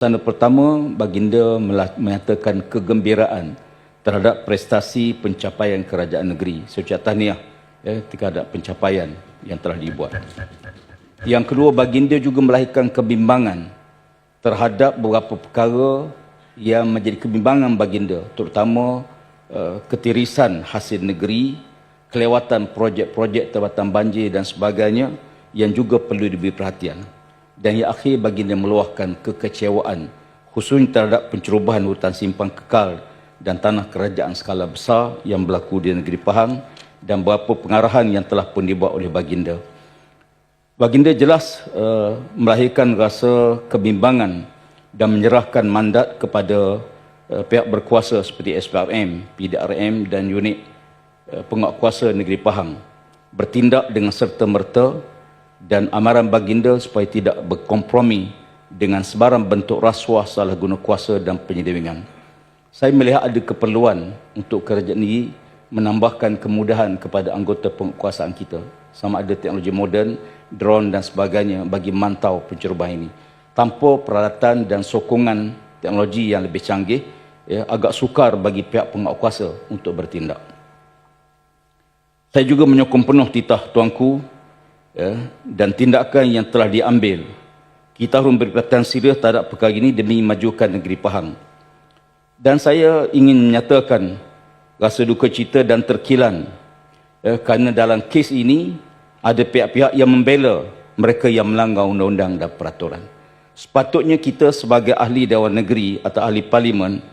Tanda pertama, baginda menyatakan kegembiraan terhadap prestasi pencapaian kerajaan negeri. Secara tahniah ya, terhadap pencapaian yang telah dibuat. Yang kedua, baginda juga melahirkan kebimbangan terhadap beberapa perkara yang menjadi kebimbangan baginda, terutama uh, ketirisan hasil negeri, kelewatan projek-projek tempatan banjir dan sebagainya yang juga perlu diberi perhatian. Dan yang akhir baginda meluahkan kekecewaan khususnya terhadap pencerobohan hutan simpan kekal dan tanah kerajaan skala besar yang berlaku di negeri Pahang dan beberapa pengarahan yang telah pun dibuat oleh baginda. Baginda jelas uh, melahirkan rasa kebimbangan dan menyerahkan mandat kepada uh, pihak berkuasa seperti SPRM, PDRM dan unit uh, penguatkuasa negeri Pahang bertindak dengan serta-merta dan amaran baginda supaya tidak berkompromi dengan sebarang bentuk rasuah salah guna kuasa dan penyelewengan. Saya melihat ada keperluan untuk kerajaan ini menambahkan kemudahan kepada anggota penguasaan kita sama ada teknologi moden, drone dan sebagainya bagi mantau pencerobohan ini. Tanpa peralatan dan sokongan teknologi yang lebih canggih, ya, agak sukar bagi pihak penguasa untuk bertindak. Saya juga menyokong penuh titah tuanku ya, dan tindakan yang telah diambil. Kita harus memberi perhatian serius terhadap perkara ini demi majukan negeri Pahang. Dan saya ingin menyatakan rasa duka cita dan terkilan ya, kerana dalam kes ini ada pihak-pihak yang membela mereka yang melanggar undang-undang dan peraturan. Sepatutnya kita sebagai ahli Dewan Negeri atau ahli Parlimen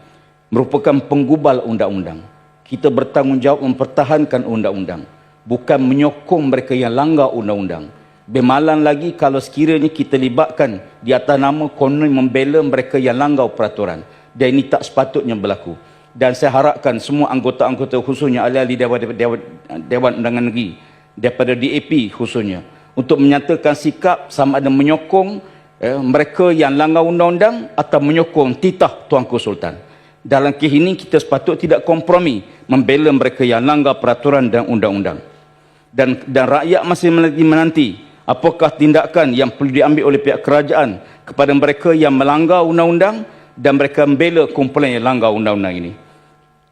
merupakan penggubal undang-undang. Kita bertanggungjawab mempertahankan undang-undang. Bukan menyokong mereka yang langgar undang-undang. Bemalan lagi kalau sekiranya kita libatkan di atas nama konon membela mereka yang langgar peraturan. Dan ini tak sepatutnya berlaku. Dan saya harapkan semua anggota-anggota khususnya ahli-ahli Dewan, Dewan, Dewan Undangan Negeri daripada DAP khususnya untuk menyatakan sikap sama ada menyokong eh, mereka yang langgar undang-undang atau menyokong titah Tuanku Sultan. Dalam kes ini kita sepatut tidak kompromi membela mereka yang langgar peraturan dan undang-undang. Dan dan rakyat masih menanti, apakah tindakan yang perlu diambil oleh pihak kerajaan kepada mereka yang melanggar undang-undang dan mereka membela kumpulan yang langgar undang-undang ini.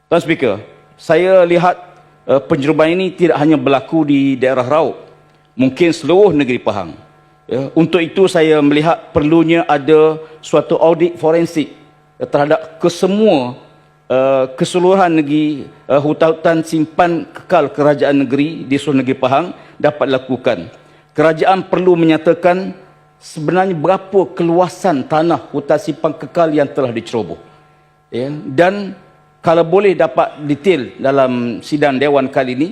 Tuan Speaker, saya lihat uh, penjeruban ini tidak hanya berlaku di daerah Rauk, mungkin seluruh negeri Pahang. Ya, untuk itu saya melihat perlunya ada suatu audit forensik uh, terhadap kesemua uh, keseluruhan negeri uh, hutan-hutan simpan kekal kerajaan negeri di seluruh negeri Pahang dapat dilakukan. Kerajaan perlu menyatakan sebenarnya berapa keluasan tanah hutan simpan kekal yang telah diceroboh. Ya, dan kalau boleh dapat detail dalam sidang dewan kali ini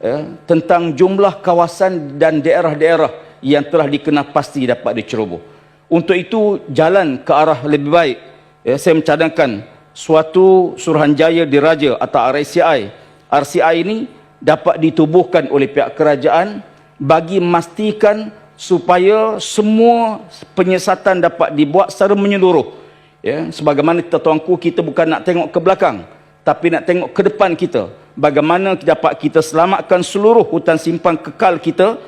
ya, tentang jumlah kawasan dan daerah-daerah yang telah dikenal pasti dapat diceroboh. Untuk itu jalan ke arah lebih baik ya, saya mencadangkan suatu suruhanjaya diraja atau RCI. RCI ini dapat ditubuhkan oleh pihak kerajaan bagi memastikan supaya semua penyiasatan dapat dibuat secara menyeluruh. Ya, sebagaimana kita tuanku kita bukan nak tengok ke belakang tapi nak tengok ke depan kita bagaimana dapat kita selamatkan seluruh hutan simpan kekal kita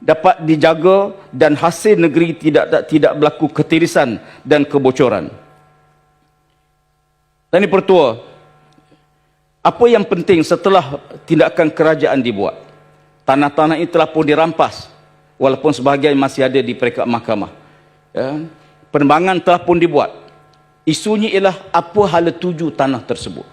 dapat dijaga dan hasil negeri tidak tidak berlaku ketirisan dan kebocoran. Dan ini pertua, apa yang penting setelah tindakan kerajaan dibuat? Tanah-tanah ini telah pun dirampas walaupun sebahagian masih ada di peringkat mahkamah. Ya. Penembangan telah pun dibuat. Isunya ialah apa hala tuju tanah tersebut.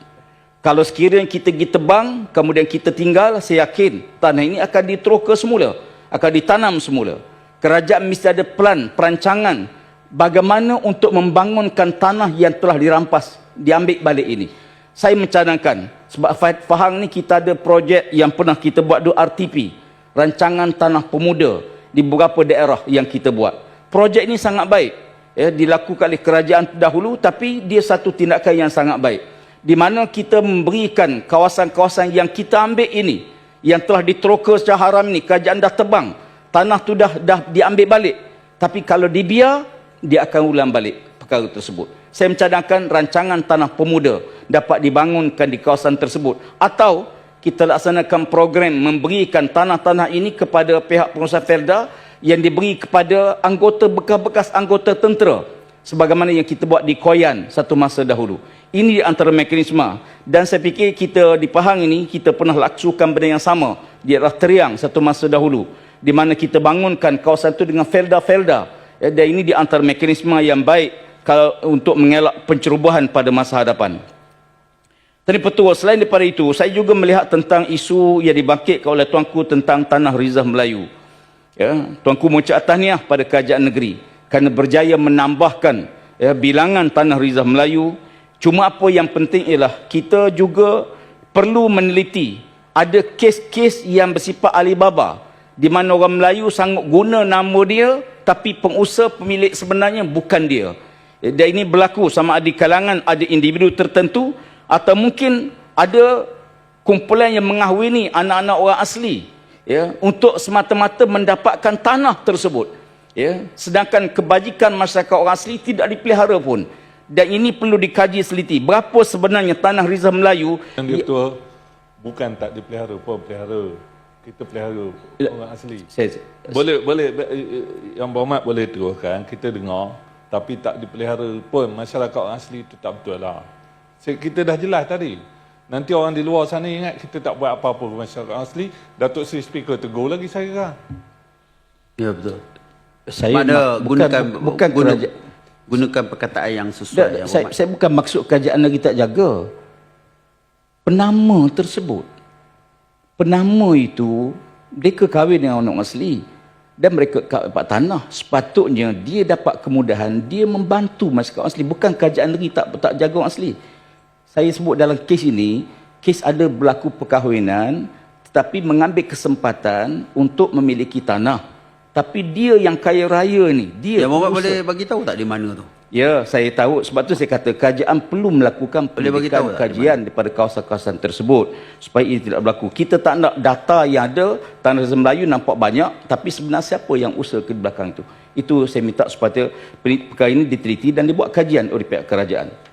Kalau sekiranya kita pergi tebang, kemudian kita tinggal, saya yakin tanah ini akan diteroka semula. Akan ditanam semula. Kerajaan mesti ada plan, perancangan bagaimana untuk membangunkan tanah yang telah dirampas, diambil balik ini. Saya mencadangkan, sebab faham ni kita ada projek yang pernah kita buat do RTP, Rancangan Tanah Pemuda di beberapa daerah yang kita buat. Projek ini sangat baik. Ya, dilakukan oleh kerajaan dahulu tapi dia satu tindakan yang sangat baik di mana kita memberikan kawasan-kawasan yang kita ambil ini yang telah diteroka secara haram ni kerajaan dah tebang tanah tu dah dah diambil balik tapi kalau dibiar dia akan ulang balik perkara tersebut saya mencadangkan rancangan tanah pemuda dapat dibangunkan di kawasan tersebut. Atau kita laksanakan program memberikan tanah-tanah ini kepada pihak pengusaha Felda yang diberi kepada anggota bekas-bekas anggota tentera. Sebagaimana yang kita buat di Koyan satu masa dahulu. Ini di antara mekanisme dan saya fikir kita di Pahang ini kita pernah laksukan benda yang sama. Di arah Teriang satu masa dahulu. Di mana kita bangunkan kawasan itu dengan felda-felda. Ya, dan ini di antara mekanisme yang baik kalau untuk mengelak pencerobohan pada masa hadapan. Tadi petua, selain daripada itu, saya juga melihat tentang isu yang dibangkitkan oleh tuanku tentang tanah rizah Melayu. Ya, tuanku mengucap tahniah pada kerajaan negeri kerana berjaya menambahkan ya, bilangan tanah rizah Melayu. Cuma apa yang penting ialah kita juga perlu meneliti ada kes-kes yang bersifat Alibaba di mana orang Melayu sanggup guna nama dia tapi pengusaha pemilik sebenarnya bukan dia. Ya, Dan ini berlaku sama ada di kalangan ada individu tertentu atau mungkin ada kumpulan yang mengahwini anak-anak orang asli ya untuk semata-mata mendapatkan tanah tersebut ya sedangkan kebajikan masyarakat orang asli tidak dipelihara pun dan ini perlu dikaji seliti berapa sebenarnya tanah rizal Melayu Yang dia tua bukan tak dipelihara pun pelihara. Kita pelihara Ya. orang asli. saya, Boleh boleh eh, eh, yang berhormat boleh teruskan kita dengar tapi tak dipelihara pun masyarakat orang asli itu tak betul lah. Kita dah jelas tadi. Nanti orang di luar sana ingat kita tak buat apa-apa ke masyarakat orang asli. Datuk Seri Speaker tegur lagi saya kan. Ya betul. saya Mana mak- bukan gunakan bukan guna, kerajaan gunakan perkataan yang sesuai Tak, yang saya, hormat. saya bukan maksud kerajaan lagi tak jaga. Penama tersebut. Penama itu, mereka kahwin dengan orang asli. Dan mereka dapat tanah. Sepatutnya dia dapat kemudahan, dia membantu masyarakat asli. Bukan kerajaan lagi tak, tak jaga orang asli. Saya sebut dalam kes ini, kes ada berlaku perkahwinan, tetapi mengambil kesempatan untuk memiliki tanah. Tapi dia yang kaya raya ni, dia Yang boleh bagi tahu tak di mana tu? Ya, saya tahu. Sebab tu saya kata kerajaan perlu melakukan tak kajian daripada kawasan-kawasan tersebut supaya ini tidak berlaku. Kita tak nak data yang ada tanah rezim Melayu nampak banyak tapi sebenarnya siapa yang usaha ke belakang itu. Itu saya minta supaya perkara ini diteliti dan dibuat kajian oleh pihak kerajaan.